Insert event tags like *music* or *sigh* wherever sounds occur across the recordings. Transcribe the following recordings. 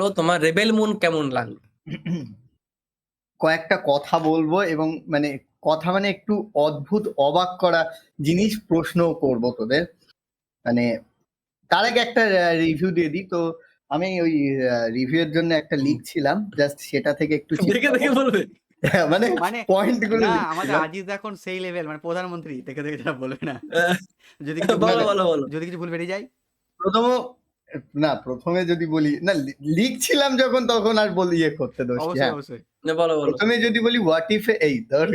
তো তোমার rebel moon কেমন লাগল? কয়েকটা কথা বলব এবং মানে কথা মানে একটু অদ্ভুত অবাক করা জিনিস প্রশ্ন করব তোদের। মানে তার আগে একটা রিভিউ দিয়ে দিই। তো আমি ওই রিভিউ এর জন্য একটা লিখছিলাম জাস্ট সেটা থেকে একটু দেখে দেখে বলবে? মানে মানে পয়েন্টগুলো আমাদের। আজিজ এখন সেই লেভেল মানে প্রধানমন্ত্রী। দেখে দেখে তারা বলবে না। যদি কিছু বলো ভুল- বলো বলো যদি কিছু ভুল বেরিয়ে যায়। প্রথম না প্রথমে যদি বলি না লিখছিলাম যখন তখন আর বলি ইয়ে করতে দোষ অবশ্যই অবশ্যই। না, বলো বলো। প্রথমে যদি বলি হোয়াট ইফ এই ধর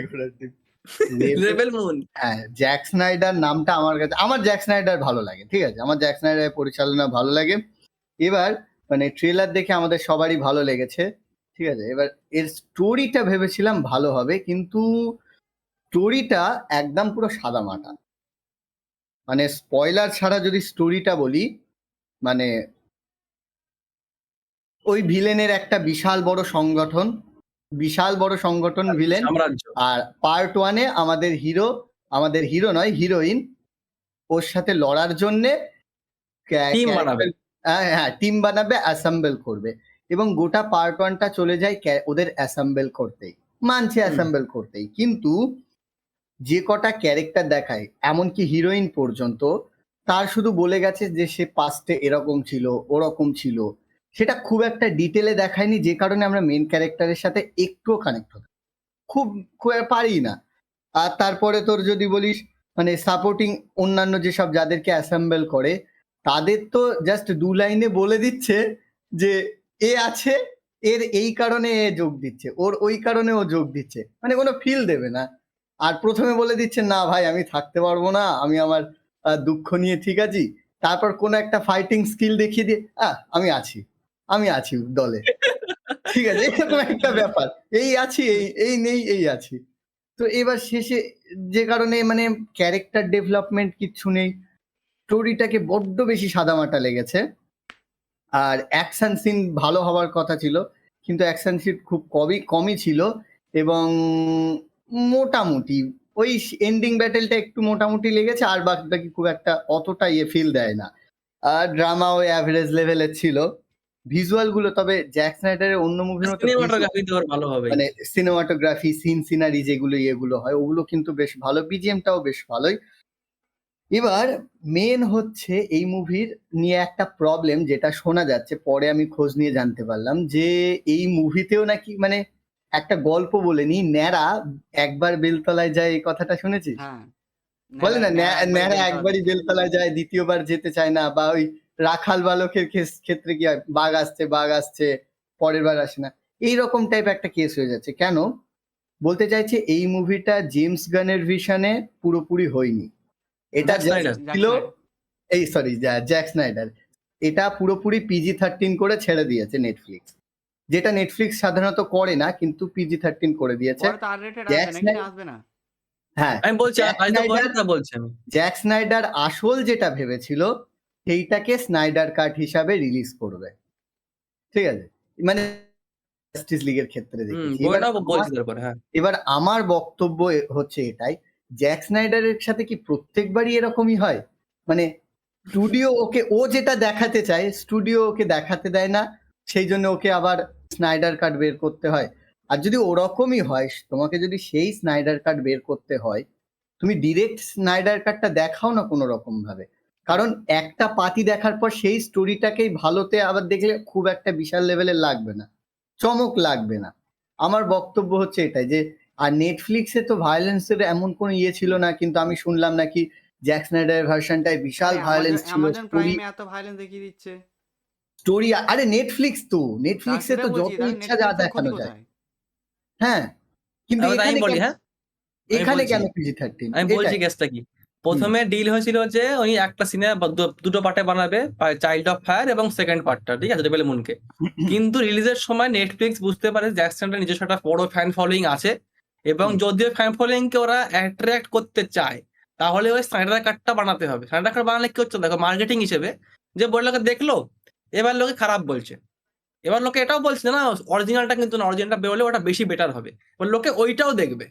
রেবেল মুন *laughs* হ্যাঁ জ্যাক স্নাইডার নামটা আমার কাছে আমার জ্যাক স্নাইডার ভালো লাগে ঠিক আছে? আমার জ্যাক স্নাইডারের পরিচালনা ভালো লাগে। এবার মানে ট্রেলার দেখে আমাদের সবারই ভালো লেগেছে ঠিক আছে? এবার এর স্টোরিটা ভেবেছিলাম ভালো হবে কিন্তু স্টোরিটা একদম পুরো সাদা মাটা। মানে স্পয়লার ছাড়া যদি স্টোরিটা বলি মানে ওই ভিলেনের একটা বিশাল বড় সংগঠন বিশাল বড় সংগঠন ভিলেন আর পার্ট ওয়ানে আমাদের হিরো আমাদের হিরো নয় হিরোইন ওর সাথে লড়ার জন্যে। হ্যাঁ হ্যাঁ টিম বানাবে অ্যাসেম্বল করবে এবং গোটা পার্ট ওয়ানটা চলে যায় ওদের অ্যাসেম্বল করতেই মানছে অ্যাসেম্বল করতেই। কিন্তু যে কটা ক্যারেক্টার দেখায় এমনকি হিরোইন পর্যন্ত তার শুধু বলে গেছে যে সে পাস্টে এরকম ছিল, ওরকম ছিল। সেটা খুব একটা ডিটেলে দেখায়নি, যে কারণে আমরা মেন ক্যারেক্টারের সাথে একটুও কানেক্ট হতে খুব খুব পারি না। আর তারপরে তোর যদি বলিস মানে সাপোর্টিং অন্যান্য যেসব যাদেরকে অ্যাসেম্বল করে, তাদের তো জাস্ট দু লাইনে বলে দিচ্ছে যে, এ আছে, এর এই কারণে এ যোগ দিচ্ছে, ওর ওই কারণে ও যোগ দিচ্ছে। মানে কোনো ফিল দেবে না। আর প্রথমে বলে দিচ্ছে, না ভাই, আমি থাকতে পারব না, আমি আমার দুঃখ নিয়ে ঠিক আছি। তারপর কোনো একটা ফাইটিং স্কিল দেখিয়ে দিয়ে আহ আমি আছি। আমি আছি দলে। *laughs* ঠিক আছে এরকম একটা ব্যাপার। এই আছি এই এই নেই এই আছি। তো এবার শেষে যে কারণে মানে ক্যারেক্টার ডেভেলপমেন্ট কিচ্ছু নেই। স্টোরিটাকে বড্ড বেশি সাদামাটা লেগেছে। আর অ্যাকশন সিন ভালো হওয়ার কথা ছিল কিন্তু অ্যাকশন সিন খুব কমই কমই ছিল এবং মোটামুটি ওই এন্ডিং ব্যাটেলটা একটু মোটামুটি লেগেছে আর বাকি খুব একটা অতটা ইয়ে ফিল দেয় না। আর ড্রামা ওই অ্যাভারেজ লেভেলের ছিল। ভিজুয়ালগুলো তবে জ্যাক স্নাইডারের অন্য মুভির মতো সিনেমাটোগ্রাফি তো ভালো হবে মানে সিনেমাটোগ্রাফি সিন সিনারি যেগুলো এগুলো হয় ওগুলো কিন্তু বেশ ভালো বিজিএমটাও বেশ ভালোই। এবার মেন হচ্ছে এই মুভির নিয়ে একটা প্রবলেম যেটা শোনা যাচ্ছে পরে আমি খোঁজ নিয়ে জানতে পারলাম যে এই মুভিতেও নাকি মানে একটা গল্প বলে নি ন্যাড়া একবার বেলতলায় যায় এই কথাটা শুনেছিস? হ্যাঁ। বলে না ন্যাড়া- একবারই বেলতলায় যায়। দ্বিতীয়বার যেতে চায় না বা ওই রাখাল বালকের ক্ষেত্রে কি হয় বাঘ আসছে বাঘ আসছে পরের বার আসে না। এইরকম টাইপ একটা কেস হয়ে যাচ্ছে। কেন? বলতে চাইছে এই মুভিটা জেমস গানের ভিশনে পুরোপুরি হয়নি। এটা ছিল এই সরি জ্যাক স্নাইডার এটা পুরোপুরি পিজি থার্টিন করে ছেড়ে দিয়েছে নেটফ্লিক্স যেটা নেটফ্লিক্স সাধারণত করে না কিন্তু পিজি থার্টিন করে দিয়েছে। হ্যাঁ। আমি বলছি জ্যাক স্নাইডার- কথা বলছি আমি জ্যাক স্নাইডার আসল যেটা ভেবেছিল সেইটাকে স্নাইডার কাট হিসাবে রিলিজ করবে। ঠিক আছে? মানে জাস্টিস লিগের ক্ষেত্রে হুম এবার আমার- হ্যাঁ। এবার আমার বক্তব্য হচ্ছে এটাই জ্যাক স্নাইডারের সাথে কি প্রত্যেকবারই এরকমই হয়? মানে স্টুডিও ওকে ও যেটা দেখাতে চায় স্টুডিও ওকে দেখাতে দেয় না সেই জন্য ওকে আবার স্নাইডার কাট বের করতে হয়। আর যদি ওরকমই হয় তোমাকে যদি সেই স্নাইডার কাট বের করতে হয় তুমি ডিরেক্ট স্নাইডার কাটটা দেখাও না কোনো রকম ভাবে কারণ একটা পাতি দেখার পর সেই স্টোরিটাকেই ভালোতে আবার দেখলে খুব একটা বিশাল লেভেলের লাগবে না। চমক লাগবে না। আমার বক্তব্য হচ্ছে এটাই যে আর নেটফ্লিক্সে তো ভায়োলেন্সের এমন কোনো ইয়ে ছিল না কিন্তু আমি শুনলাম নাকি জ্যাক স্নাইডারের ভার্সনটায় বিশাল ভায়োলেন্স ছিল অ্যামাজন প্রাইমে এত ভায়োলেন্স দেখিয়ে দিচ্ছে। স্টোরি আরে নেটফ্লিক্স তো নেটফ্লিক্সে তো যত ইচ্ছা যা দেখানো যায়। হ্যাঁ কিন্তু আমি এখানে বলি কেন- হ্যাঁ? এখানে কেন পিজি থার্টিন আমি বলছি কেসটা কি? প্রথমে ডিল হয়েছিল যে উনি একটা সিনেমা দুটো পার্টে বানাবে চাইল্ড অফ ফায়ার এবং সেকেন্ড পার্টটা ঠিক আছে? রেবেল মুনকে। কিন্তু রিলিজের সময় নেটফ্লিক্স বুঝতে পারে জ্যাকসনটা নিজস্ব একটা বড় ফ্যান ফলোয়িং আছে এবং যদিও ফ্যান ফলোয়িং কে ওরা অ্যাট্রাক্ট করতে চায় তাহলে ওই স্নাইডার কার্ডটা বানাতে হবে। স্নাইডার কার্ড বানালে কি হচ্ছে? দেখো মার্কেটিং হিসেবে যে বলল দেখল? এবার লোকে খারাপ বলছে। এবার লোকে এটাও বলছে না অরিজিনালটা কিন্তু না অরিজিনালটা বেরোলে ওটা বেশি বেটার হবে। এবার লোকে ওইটাও দেখবে।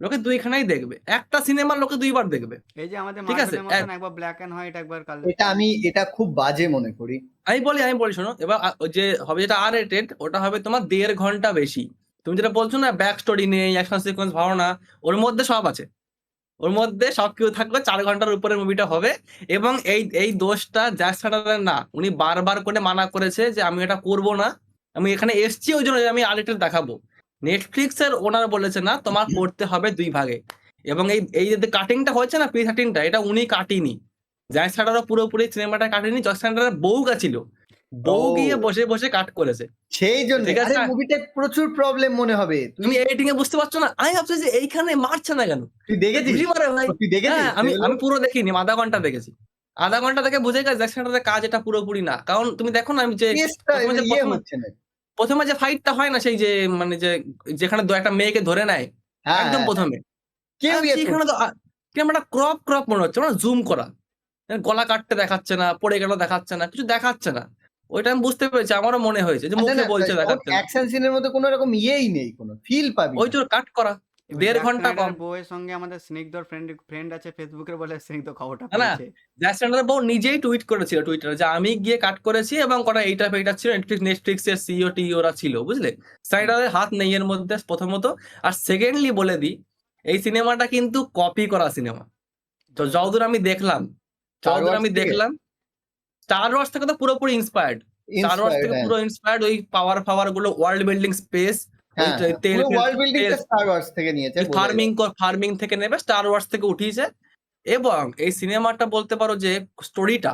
লোকে দুইখানাই দেখবে। একটা সিনেমা লোকে দুইবার দেখবে। এই যে আমাদের ঠিক আছে, একবার ব্ল্যাক এন্ড হোয়াইট একবার কালার এটা আমি এটা খুব বাজে মনে করি। আমি বলি আমি বলি শোনো এবার যে হবে যেটা আর রেটেড ওটা হবে তোমার দেড় ঘণ্টা বেশি। তুমি যেটা বলছো না ব্যাক স্টোরি নেই অ্যাকশন সিকোয়েন্স ভালো না ওর মধ্যে সব আছে। ওর মধ্যে সব কিছু থাকবে চার ঘণ্টার উপরে মুভিটা হবে। এবং এই এই দোষটা জ্যাক না উনি বারবার করে মানা করেছে যে আমি এটা করব না। আমি এখানে এসছি ওই জন্য আমি আর রেটেড দেখাবো। নেটফ্লিক্স এর ওনার বলেছে না তোমার করতে হবে দুই ভাগে। এবং এই এই যে কাটিংটা হয়েছে না পি থার্টিনটা এটা উনি কাটিনি। জ্যাক পুরোপুরি সিনেমাটা কাটেনি স্যাটারের বউ গেছিল। বউ গিয়ে বসে বসে কাট করেছে। সেই জন্য। আছে। প্রচুর প্রবলেম মনে হবে। তুমি এডিটিং এ বুঝতে পারছ না? আমি ভাবছি যে এইখানে মারছে না কেন? তুই দেখেছিস? ভাই। তুই দেখেছিস? হ্যাঁ আমি আমি পুরো দেখিনি আধা ঘণ্টা দেখেছি। আধা ঘণ্টা দেখে বুঝে গেছে জ্যাক কাজ এটা পুরোপুরি না। কারণ তুমি দেখো না আমি যে প্রথমে যে ইয়ে না। ফাইটটা হয় না সেই যে মানে যে যেখানে দু একটা মেয়েকে ধরে নেয় হ্যাঁ একদম হ্যাঁ, প্রথমে। কেউ আর ইয়ে তো একটা ক্রপ ক্রপ মনে হচ্ছে মানে জুম করা। গলা কাটতে দেখাচ্ছে না পড়ে গেল দেখাচ্ছে না কিছু দেখাচ্ছে না। ওইটা আমি বুঝতে পেরেছি আমারও মনে হয়েছে যে মুখে বলছে দেখাচ্ছে অ্যাকশন সিনের মধ্যে কোনো রকম ইয়েই নেই কোনো ফিল পাবি ওই। তো কাট করা দেড় ঘণ্টা কম। বউয়ের সঙ্গে আমাদের স্নিগ্ধর ফ্রেন্ড ফ্রেন্ড আছে ফেসবুকের বলে স্নিগ্ধ খবরটা না, জ্যাকসনের বউ নিজেই টুইট করেছিল টুইটারে যে আমি গিয়ে কাট করেছি এবং কটা এইটা ফেইটা ছিল নেটফ্লিক্স নেটফ্লিক্স এর সিও টি ওরা ছিল বুঝলে? সাইডারের হাত নেই এর মধ্যে প্রথমত। আর সেকেন্ডলি বলে দিই এই সিনেমাটা কিন্তু কপি করা সিনেমা তো যতদূর আমি দেখলাম যতদূর আমি দেখলাম স্টার ওয়ার্স থেকে তো পুরোপুরি ইন্সপায়ার্ড স্টার ওয়ার্স থেকে হ্যাঁ। পুরো ইন্সপায়ার্ড ওই পাওয়ার ফাওয়ারগুলো ওয়ার্ল্ড বিল্ডিং স্পেস তেল ওয়ার্ল্ড বিল্ডিং স্টার ওয়ার্স থেকে নিয়েছে ফার্মিং ফার্মিং থেকে নেবে স্টার ওয়ার্স থেকে উঠিয়েছে। এবং এই সিনেমাটা বলতে পারো যে স্টোরিটা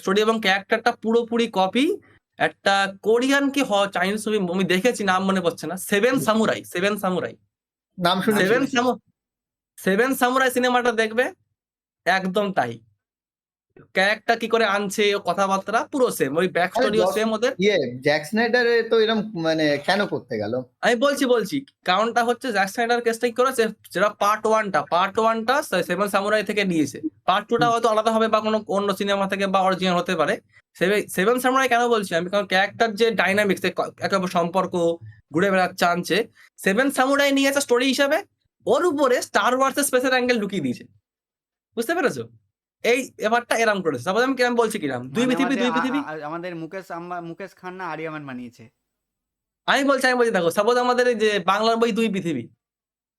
স্টোরি এবং ক্যারেক্টারটা পুরোপুরি কপি একটা কোরিয়ান কি হ চাইনিজ মুভি আমি দেখেছি নাম মনে পড়ছে না। সেভেন সামুরাই সেভেন সামুরাই নাম শুনেছি। সেভেন সেভেন সামুরাই সিনেমাটা দেখবে একদম তাই। ক্যারেক্টার কি করে আনছে ও কথাবার্তা পুরো সেম ওই ব্যাক স্টোরিও সেম ওদের। ইয়ে জ্যাক স্নাইডারে তো এরকম মানে কেন করতে গেল? আমি বলছি বলছি কারণটা হচ্ছে জ্যাক স্নাইডার কেসটা কি করেছে? যেটা পার্ট ওয়ানটা পার্ট ওয়ানটা সেভেন সামুরাই থেকে নিয়েছে। পার্ট টুটা হয়তো আলাদা হবে বা কোনো অন্য সিনেমা থেকে বা অরিজিনাল হতে পারে। সেভেন সামুরাই কেন বলছি আমি? কারণ ক্যারেক্টার যে ডাইনামিক্স একে অপর সম্পর্ক ঘুরে বেড়াচ্ছে আনছে সেভেন সামুরাই নিয়েছে স্টোরি হিসাবে ওর উপরে স্টার ওয়ার্সের স্পেশাল অ্যাঙ্গেল ঢুকিয়ে দিয়েছে। বুঝতে পেরেছ? এই ব্যাপারটা এরাম করেছে। সাপোজ আমি কিরাম বলছি কিরাম? দুই মানে পৃথিবী দুই পৃথিবী? আমাদের মুকেশ মুকেশ খান না আরিয়ামান বানিয়েছে আমি বলছি আমি বলছি দেখো সাপোজ আমাদের যে বাংলার বই দুই পৃথিবী।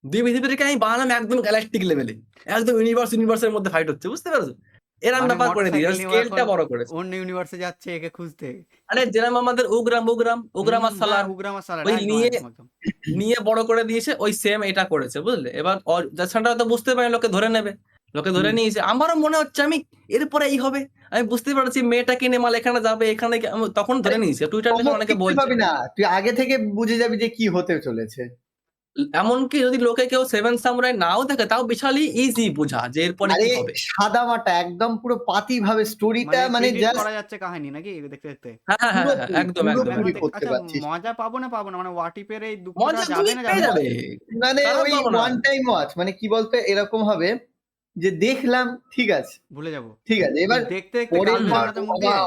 দুই পৃথিবীকে আমি বানালাম একদম গ্যালাকটিক লেভেলে একদম ইউনিভার্স ইউনিভার্সের মধ্যে ফাইট হচ্ছে বুঝতে পারছ? এরম মানে ব্যাপার করে দিই স্কেলটা বড় করে অন্য ইউনিভার্সে যাচ্ছে একে খুঁজতে। আরে যেরকম আমাদের উগ্রাম উগ্রাম উগ্রাম আর সালার। উগ্রাম আর সালার ওই নিয়ে-। নিয়ে বড় করে দিয়েছে ওই সেম এটা করেছে বুঝলে? এবার যাচ্ছাটা তো বুঝতে পারে লোকে ধরে নেবে। লোকে ধরে নিয়েছে আমারও মনে হচ্ছে আমি এরপরে এই হবে। আমি বুঝতে পারছি মেয়েটা কিনে মাল এখানে যাবে এখানে তখন ধরে নিয়েছি। টুইটার কমক অনেকে বলছে। না। তুই আগে থেকে বুঝে যাবি যে কি হতে চলেছে। এমনকি যদি লোকে কেউ সেভেন সামুরাই নাও থাকে তাও বিশালই ইজি বোঝা যে এরপরে কি হবে। সাদা মাটা একদম পুরো পাতি ভাবে স্টোরিটা মানে জাস্ট করা যাচ্ছে কাহিনী নাকি? দেখতে দেখতে। হ্যাঁ হ্যাঁ হ্যাঁ, একদম একদম। করতে আচ্ছা, মজা পাবো না পাবো না? মানে ওয়াটিপের এই মজা যাবে না যাবে? মানে ওই ওয়ান টাইম ওয়াচ মানে কি বলতো এরকম হবে যে দেখলাম ঠিক আছে। ভুলে যাব। ঠিক আছে এবার দেখতে দেখতে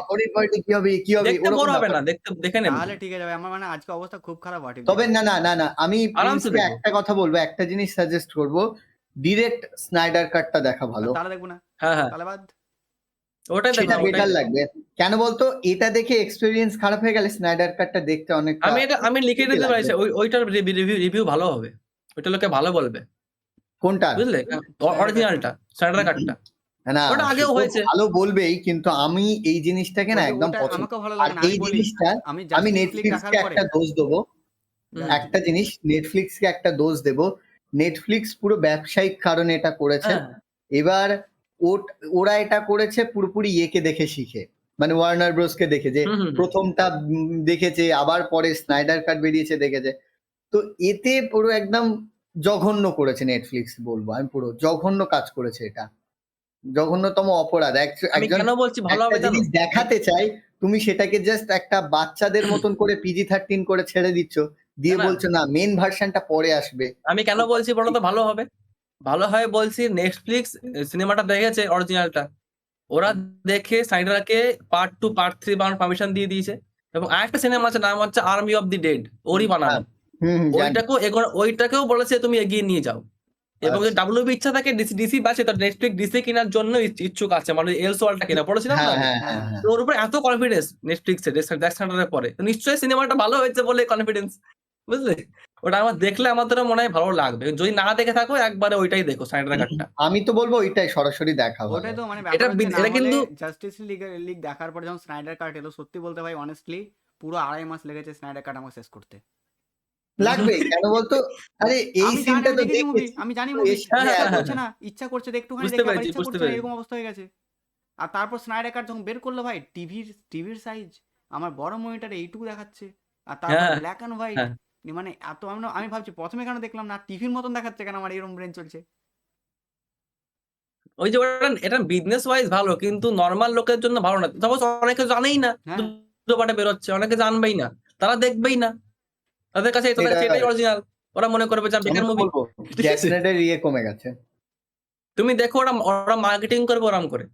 পরের পার্টি কি হবে কি হবে দেখতে বড় হবে না দেখতে দেখে নেব। তাহলে ঠিক আছে আমার মানে আজকে অবস্থা খুব খারাপ ওয়াটিপ তবে না না না না আমি আরামসে একটা কথা বলব একটা জিনিস সাজেস্ট করব ডিরেক্ট স্নাইডার কাটটা দেখা ভালো। তাহলে দেখব না। হ্যাঁ হ্যাঁ। তাহলে বাদ। সেটা দেখো বেটার লাগবে। কেন বলতো এটা দেখে এক্সপেরিয়েন্স খারাপ হয়ে গেলে স্নাইডার কাটটা দেখতে অনেক আমি এটা আমি লিখে দিতে। পারি ওই ওইটার রিভিউ রিভিউ ভালো হবে। ওইটা লোকে ভালো বলবে। কোনটা? বুঝলে? অরিজিনালটা স্যান্ডার কাটটা। না ওটা আগেও হয়েছে। ভালো বলবেই কিন্তু আমি এই জিনিসটাকে না একদম পছন্দ আর এই জিনিসটা আমি নেটফ্লিক্সকে একটা দোষ দেবো। একটা জিনিস নেটফ্লিক্সকে একটা দোষ দেব। নেটফ্লিক্স পুরো ব্যবসায়িক কারণে এটা করেছে। হ্যাঁ। এবার ওরা এটা করেছে পুরোপুরি ইয়েকে দেখে শিখে। মানে ওয়ার্নার ব্রোসকে দেখে যে। প্রথমটা দেখেছে আবার পরে স্নাইডার কাট বেরিয়েছে দেখেছে। তো এতে পুরো একদম জঘন্য করেছে নেটফ্লিক্স বলব আমি পুরো জঘন্য কাজ করেছে এটা। জঘন্যতম অপরাধ। এক- একজন বলছি? ভালো হবে জানো? জিনিস দেখাতে চাই তুমি সেটাকে জাস্ট একটা বাচ্চাদের মতন করে পিজি থার্টিন করে ছেড়ে দিচ্ছ দিয়ে। বলছো না মেন ভার্সনটা পরে আসবে। আমি কেন বলছি বলো তো? ভালো হবে। ভালো হয় বলছি নেটফ্লিক্স সিনেমাটা দেখেছে অরিজিনালটা ওরা দেখে সাইডারকে পার্ট টু পার্ট থ্রি বানানোর পারমিশন দিয়ে দিয়েছে। এবং আরেকটা সিনেমা আছে নাম হচ্ছে আর্মি অফ দি ডেড ওরই বানানো। জানি। ওইটাকেও ওইটাকেও বলেছে তুমি এগিয়ে নিয়ে যাও। এবং যদি আচ্ছা। ডাব্লিউবি ইচ্ছা থাকে ডিসি ডিসি বাসে তার নেটফ্লিক্স ডিসি কেনার জন্য ইচ্ছুক আছে। মানে এলস ওয়ালটা কেনা পড়েছিলাম হ্যাঁ না? হ্যাঁ হ্যাঁ তো ওর উপর এত কনফিডেন্স নেটফ্লিক্সে জ্যাক স্যান্ডারের পরে। নিশ্চয়ই সিনেমাটা ভালো হয়েছে বলে কনফিডেন্স বুঝলে? ওটা আমার দেখলে আমাদের মনে হয় ভালো লাগবে। যদি না দেখে থাকো একবারে ওইটাই দেখো স্যান্ডার কাটটা আমি তো বলব ওইটাই সরাসরি দেখা ওটাই তো মানে এটা বি- এটা কিন্তু- জাস্টিস লিগ লিগ দেখার পরে যখন স্নাইডার কাট এলো সত্যি বলতে ভাই অনেস্টলি পুরো আড়াই মাস লেগেছে স্নাইডার কাট আমাকে শেষ করতে। লাগবে *laughs* কেন বলতো? আরে এই আমি সিনটা তো দেখেছি আমি জানি মুভি ইচ্ছা করছে না ইচ্ছা করছে তো একটুখানি বুঝতে দেখে আবার ইচ্ছা করছে এরকম অবস্থা হয়ে গেছে। আর তারপর স্নাইডার কাট যখন বের করল ভাই টিভির টিভির সাইজ আমার বড় মনিটরে এইটুকু দেখাচ্ছে আর তারপর হ্যাঁ, ব্ল্যাক অ্যান্ড হোয়াইট হ্যাঁ। মানে এত আমি আমি ভাবছি প্রথমে কেন দেখলাম না টিভির মতন দেখাচ্ছে কেন আমার এরকম ব্রেন চলছে? ওই যে ওটা এটা বিজনেস ওয়াইজ ভালো কিন্তু নর্মাল লোকের জন্য ভালো না। সাপোজ অনেকে জানেই না হ্যাঁ। দুটো পাটে বেরোচ্ছে অনেকে জানবেই না তারা দেখবেই না। তাদের কাছে তাদের সেটাই অরিজিনাল ওরা মনে করবে যে বেকার মুভি ইয়ে কমে গেছে। তুমি দেখো ওরা ওরা মার্কেটিং করবে ওরাম করে।